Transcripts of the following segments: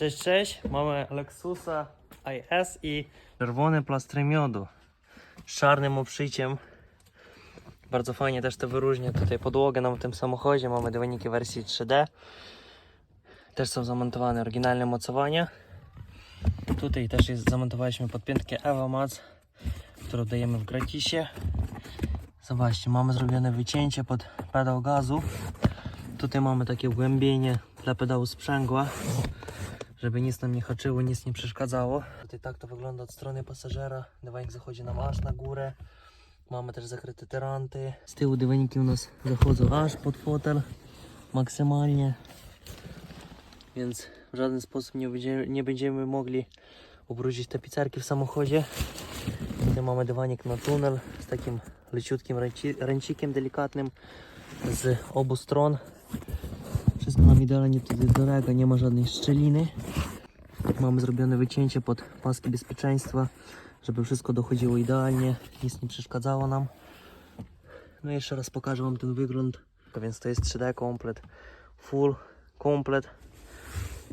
Cześć, cześć. Mamy Lexusa IS i czerwony plastry miodu z czarnym obszyciem. Bardzo fajnie też to wyróżnia tutaj podłogę nam w tym samochodzie. Mamy dywanniki wersji 3D. Też są zamontowane oryginalne mocowania. Tutaj też jest, zamontowaliśmy podpiętkę EvoMax, którą dajemy w gratisie. Zobaczcie, mamy zrobione wycięcie pod pedał gazu. Tutaj mamy takie wgłębienie dla pedału sprzęgła, żeby nic nam nie haczyło, nic nie przeszkadzało. Tutaj tak to wygląda od strony pasażera. Dywanik zachodzi nam aż na górę. Mamy też zakryte teranty. Z tyłu dywaniki u nas zachodzą aż pod fotel maksymalnie. Więc w żaden sposób nie będziemy, nie będziemy mogli ubrudzić tapicerki w samochodzie. Tutaj mamy dywanik na tunel z takim leciutkim ręci, ręcikiem delikatnym z obu stron. Wszystko nam idealnie tutaj dolega, nie ma żadnej szczeliny. Mamy zrobione wycięcie pod paski bezpieczeństwa, żeby wszystko dochodziło idealnie, nic nie przeszkadzało nam. No i jeszcze raz pokażę Wam ten wygląd. Więc to jest 3D komplet, full komplet.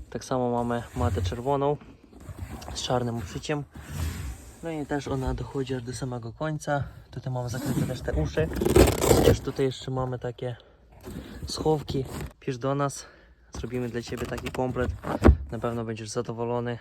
Tak samo mamy matę czerwoną z czarnym obszyciem. No i też ona dochodzi aż do samego końca. Tutaj mamy zakryte też te uszy. Chociaż tutaj jeszcze mamy takie schowki. Pisz do nas, zrobimy dla Ciebie taki komplet. Na pewno będziesz zadowolony.